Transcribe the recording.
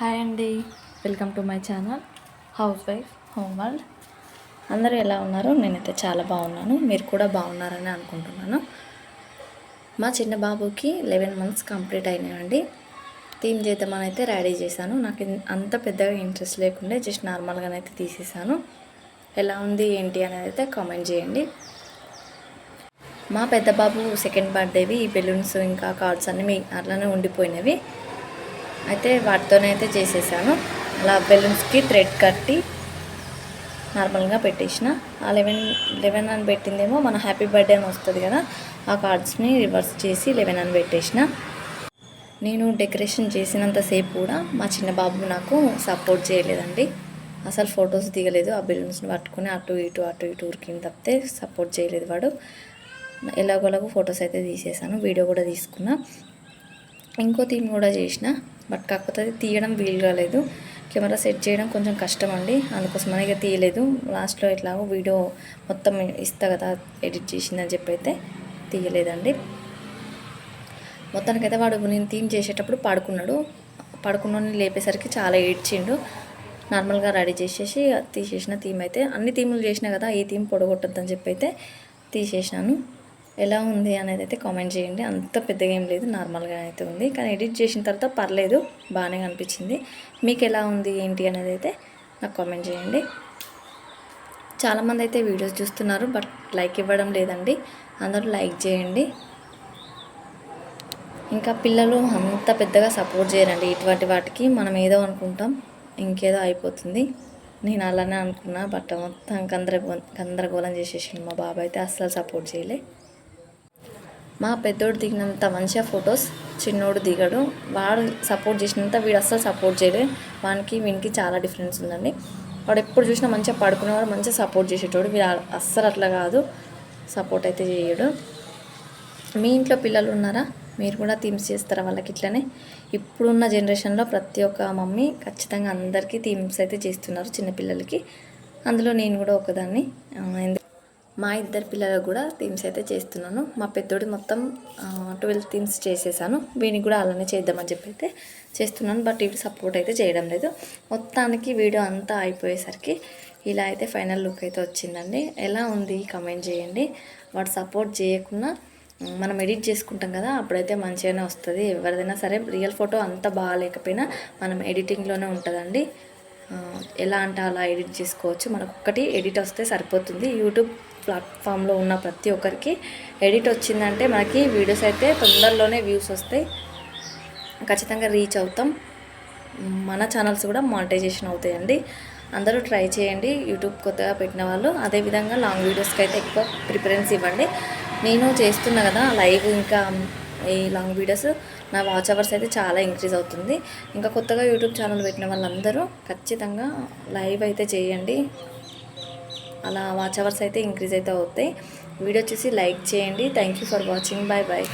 Hi అండి. Welcome to my channel housewife home world. అందరూ ఎలా ఉన్నారు? నేనైతే చాలా బాగున్నాను. మీరు కూడా బాగున్నారని అనుకుంటున్నాను. మా చిన్న బాబుకి లెవెన్ మంత్స్ కంప్లీట్ అయినాయండి. థీమ్ చేద్దామని అయితే రెడీ చేశాను. నాకు అంత పెద్దగా ఇంట్రెస్ట్ లేకుండా జస్ట్ నార్మల్గానైతే తీసేసాను ఎలా ఉంది ఏంటి అనేది అయితే కామెంట్ చేయండి. మా పెద్ద బాబు సెకండ్ బర్త్డేవి ఈ బెలూన్స్ ఇంకా కార్డ్స్ అన్నీ మీ అట్లానే ఉండిపోయినవి. అయితే వాటితోనే అయితే చేసేసాను. అలా బెలూన్స్కి థ్రెడ్ కట్టి నార్మల్గా పెట్టేసిన. ఆ లెవెన్ లెవెన్ అని పెట్టిందేమో మన హ్యాపీ బర్త్డే అని వస్తుంది కదా ఆ కార్డ్స్ని రివర్స్ చేసి లెవెన్ అని పెట్టేసిన. నేను డెకరేషన్ చేసినంతసేపు కూడా మా చిన్న బాబు నాకు సపోర్ట్ చేయలేదండి. అసలు ఫొటోస్ దిగలేదు ఆ బెలూన్స్ని పట్టుకొని అటు ఇటు అటు ఇటు ఉరికింది తప్పితే సపోర్ట్ చేయలేదు వాడు. ఎలాగోలాగో ఫొటోస్ అయితే తీసేసాను వీడియో కూడా తీసుకున్నా. ఇంకో థీమ్ కూడా చేసిన బట్ కాకపోతే అది తీయడం వీలు కాలేదు. కెమెరా సెట్ చేయడం కొంచెం కష్టం అండి అందుకోసం ఇక తీయలేదు. లాస్ట్లో ఎట్లాగో వీడియో మొత్తం ఇస్తా కదా ఎడిట్ చేసిందని చెప్పి అయితే తీయలేదండి. మొత్తానికైతే వాడు నేను థీమ్ చేసేటప్పుడు పడుకున్నాడు. పడుకున్న లేపేసరికి చాలా ఏడ్చిండు. నార్మల్గా రెడీ చేసేసి తీసేసిన థీమ్ అయితే అన్ని థీములు చేసినా కదా ఈ థీమ్ పొడగొట్టద్దని చెప్పి అయితే తీసేసినాను. ఎలా ఉంది అనేది అయితే కామెంట్ చేయండి. అంత పెద్దగా ఏం లేదు నార్మల్గా అయితే ఉంది. కానీ ఎడిట్ చేసిన తర్వాత పర్లేదు బాగానే కనిపించింది. మీకు ఎలా ఉంది ఏంటి అనేది అయితే నాకు కామెంట్ చేయండి. చాలామంది అయితే వీడియోస్ చూస్తున్నారు బట్ లైక్ ఇవ్వడం లేదండి. అందరూ లైక్ చేయండి. ఇంకా పిల్లలు అంత పెద్దగా సపోర్ట్ చేయరండి. ఇటువంటి వాటికి మనం ఏదో అనుకుంటాం ఇంకేదో అయిపోతుంది. నేను అలానే అనుకున్నా బట్ మొత్తం గందరగోళం గందరగోళం చేసేసిండు మా బాబాయ్ అయితే అస్సలు సపోర్ట్ చేయలే. మా పెద్దోడు దిగినంత మంచిగా ఫొటోస్ చిన్నోడు దిగడు. వాడు సపోర్ట్ చేసినంత వీడు అస్సలు సపోర్ట్ చేయలే. వానికి వీనికి చాలా డిఫరెన్స్ ఉందండి. వాడు ఎప్పుడు చూసినా మంచిగా పడుకునేవాడు మంచిగా సపోర్ట్ చేసేటోడు. వీడు అస్సలు అట్లా కాదు. సపోర్ట్ అయితే చేయడు. మీ ఇంట్లో పిల్లలు ఉన్నారా? మీరు కూడా థీమ్స్ చేస్తారా వాళ్ళకి ఇట్లనే? ఇప్పుడున్న జనరేషన్లో ప్రతి ఒక్క మమ్మీ ఖచ్చితంగా అందరికీ థీమ్స్ అయితే చేస్తున్నారు చిన్నపిల్లలకి. అందులో నేను కూడా ఒకదాన్ని. మా ఇద్దరు పిల్లలకు కూడా థీమ్స్ అయితే చేస్తున్నాను. మా పెద్దోడి మొత్తం ట్వెల్వ్ థీమ్స్ చేసేసాను. వీనికి కూడా అలానే చేద్దామని చెప్పి అయితే చేస్తున్నాను. బట్ ఇవి సపోర్ట్ అయితే చేయడం లేదు. మొత్తానికి వీడియో అంతా అయిపోయేసరికి ఇలా అయితే ఫైనల్ లుక్ అయితే వచ్చిందండి. ఎలా ఉంది కమెంట్ చేయండి. వాడు సపోర్ట్ చేయకుండా మనం ఎడిట్ చేసుకుంటాం కదా అప్పుడైతే మంచిగానే వస్తుంది. ఎవరిదైనా సరే రియల్ ఫోటో అంత బాగాలేకపోయినా మనం ఎడిటింగ్లోనే ఉంటుందండి. ఎలా అంటే అలా ఎడిట్ చేసుకోవచ్చు. మనకు ఒక్కటి ఎడిట్ వస్తే సరిపోతుంది. యూట్యూబ్ ప్లాట్ఫామ్లో ఉన్న ప్రతి ఒక్కరికి ఎడిట్ వచ్చిందంటే మనకి వీడియోస్ అయితే తొందరలోనే వ్యూస్ వస్తాయి. ఖచ్చితంగా రీచ్ అవుతాం. మన ఛానల్స్ కూడా మానిటైజేషన్ అవుతాయండి. అందరూ ట్రై చేయండి. యూట్యూబ్ కొత్తగా పెట్టిన వాళ్ళు అదేవిధంగా లాంగ్ వీడియోస్కి అయితే ఎక్కువ ప్రిఫరెన్స్ ఇవ్వండి. నేను చేస్తున్నా కదా లైవ్ ఇంకా ఈ లాంగ్ వీడియోస్ నా వాచ్ అవర్స్ అయితే చాలా ఇంక్రీజ్ అవుతుంది. ఇంకా కొత్తగా యూట్యూబ్ ఛానల్ పెట్టిన వాళ్ళందరూ ఖచ్చితంగా లైవ్ అయితే చేయండి. అలా వాచ్ అవర్స్ అయితే ఇంక్రీజ్ అయితే అవుతాయి. వీడియో చూసి లైక్ చేయండి. Thank you for watching bye bye